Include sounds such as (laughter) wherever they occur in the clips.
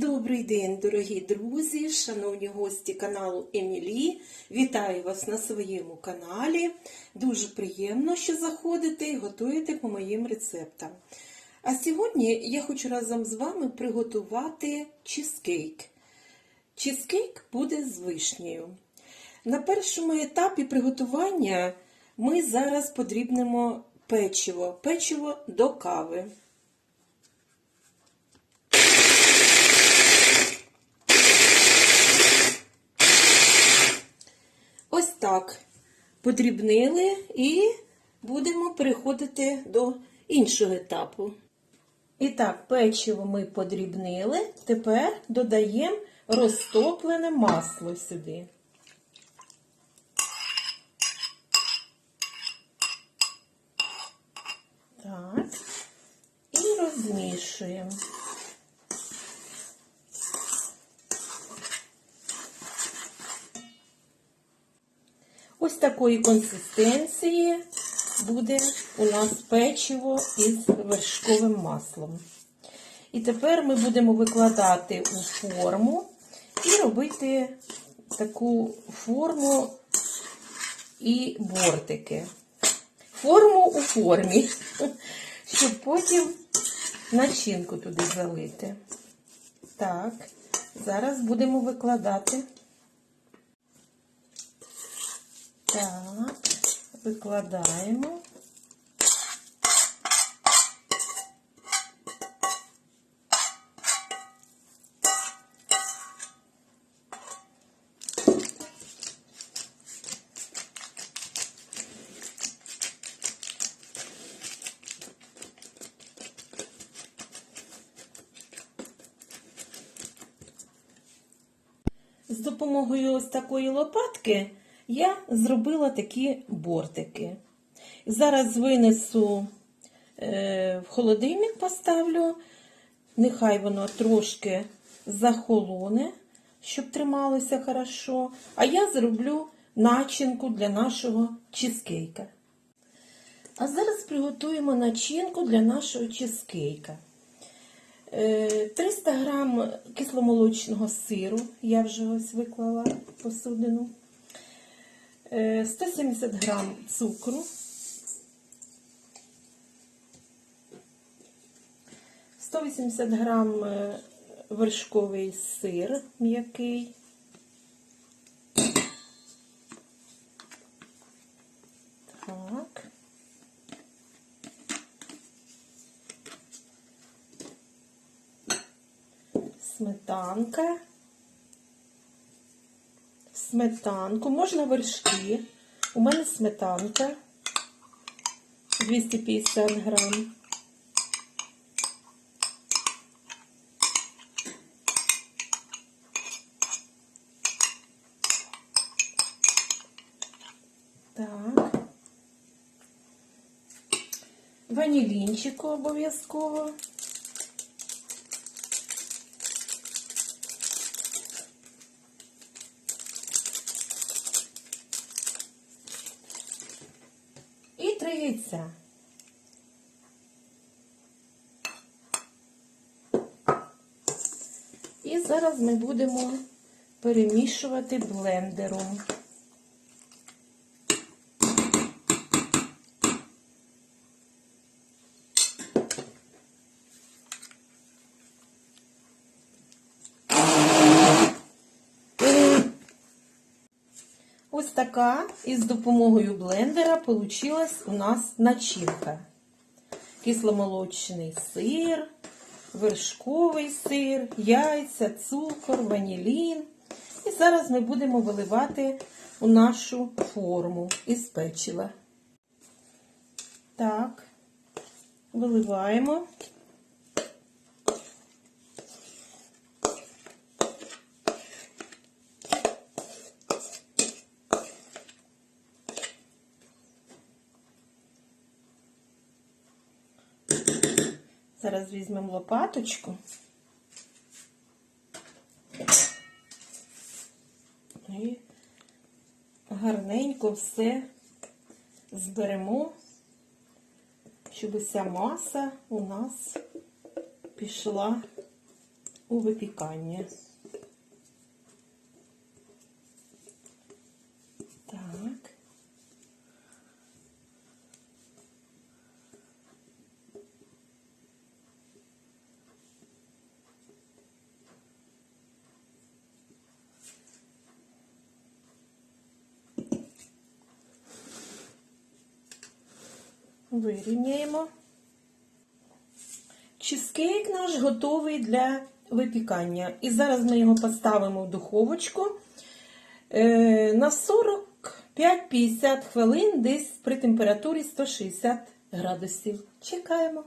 Добрий день, дорогі друзі, шановні гості каналу Емілі. Вітаю вас на своєму каналі. Дуже приємно, що заходите і готуєте по моїм рецептам. А сьогодні я хочу разом з вами приготувати чизкейк. Чизкейк буде з вишнею. На першому етапі приготування ми зараз подрібнемо печиво, печиво до кави. Ось так подрібнили і будемо переходити до іншого етапу. І так, печиво ми подрібнили, тепер додаємо розтоплене масло сюди. Так, і розмішуємо. Ось такої консистенції буде у нас печиво із вершковим маслом. І тепер ми будемо викладати у форму і робити таку форму і бортики. Форму у формі, (laughs) щоб потім начинку туди залити. Так, зараз будемо викладати. Так, викладаємо. З допомогою ось такої лопатки я зробила такі бортики. Зараз винесу е, в холодильник, поставлю, нехай воно трошки захолоне, щоб трималося хорошо. А я зроблю начинку для нашого чизкейка. А зараз приготуємо начинку для нашого чизкейка. Е, 300 грам кисломолочного сиру, я вже ось виклала посудину. Е, 170 грам цукру, 180 грам е, вершковий сир м'який. Сметанка сметанку, можна вершки. У мене сметанка 250 грам. Так. Ванілінчику обов'язково. І. І зараз ми будемо перемішувати блендером. Ось така із допомогою блендера получилась у нас начинка. Кисломолочний сир, вершковий сир, яйця, цукор, ванілін. І зараз ми будемо виливати у нашу форму із печива. Так, виливаємо. Зараз візьмемо лопаточку. І гарненько все зберемо, щоб вся маса у нас пішла у випікання. Так. Вирівняємо. Чизкейк наш готовий для випікання. І зараз ми його поставимо в духовочку е, на 45-50 хвилин, десь при температурі 160 градусів. Чекаємо.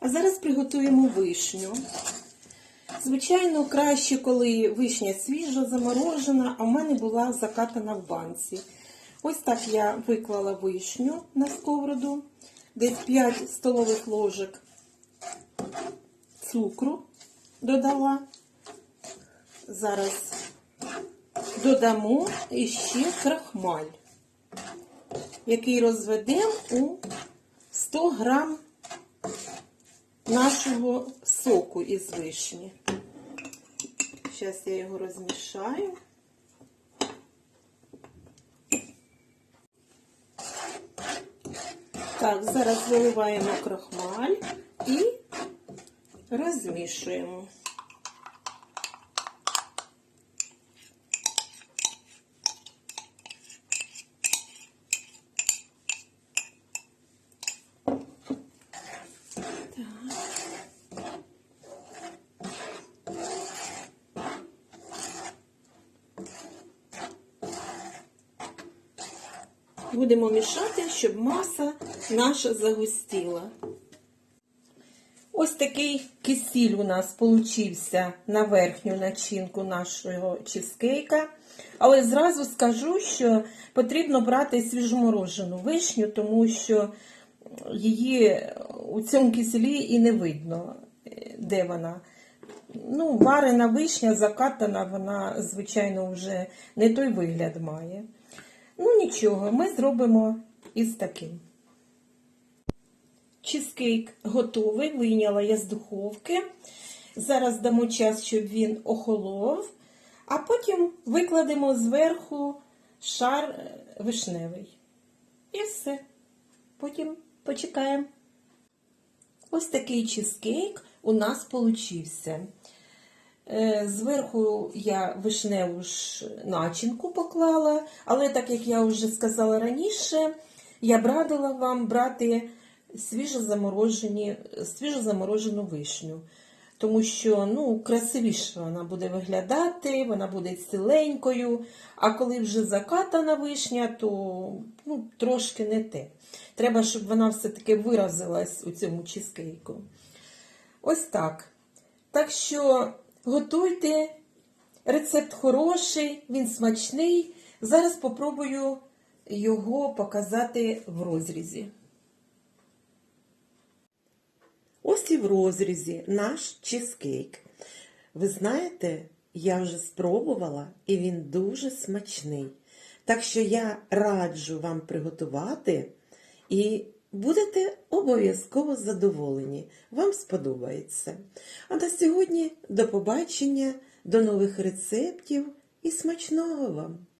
А зараз приготуємо вишню. Звичайно, краще, коли вишня свіжа, заморожена, а в мене була закатана в банці. Ось так я виклала вишню на сковороду, десь 5 столових ложок цукру додала. Зараз додамо іще крахмаль, який розведемо у 100 грам нашого соку із вишні. Зараз я його розмішаю. Так, зараз виливаємо крахмаль і розмішуємо. Будемо мішати, щоб маса наша загустіла. Ось такий кисіль у нас получився на верхню начинку нашого чизкейка. Але зразу скажу, що потрібно брати свіжоморожену вишню, тому що її у цьому кисілі і не видно, де вона. Ну, варена вишня, закатана, вона, звичайно, вже не той вигляд має. Ну, нічого, ми зробимо із таким. Чизкейк готовий, вийняла я з духовки. Зараз дамо час, щоб він охолов, а потім викладемо зверху шар е, вишневий. І все. Потім почекаємо. Ось такий чизкейк у нас получився. Е, Зверху я вишневу ж начинку поклала, але так як я вже сказала раніше, я б радила вам брати свіжозаморожені, свіжозаморожену вишню. Тому що ну, красивіше вона буде виглядати, вона буде ціленькою, а коли вже закатана вишня, то ну, трошки не те. Треба, щоб вона все-таки виразилась у цьому чизкейку. Ось так. Так що готуйте. Рецепт хороший, він смачний. Зараз попробую його показати в розрізі. Ось і в розрізі наш чизкейк. Ви знаєте, я вже спробувала і він дуже смачний. Так що я раджу вам приготувати і будете обов'язково задоволені. Вам сподобається. А на сьогодні до побачення, до нових рецептів і смачного вам!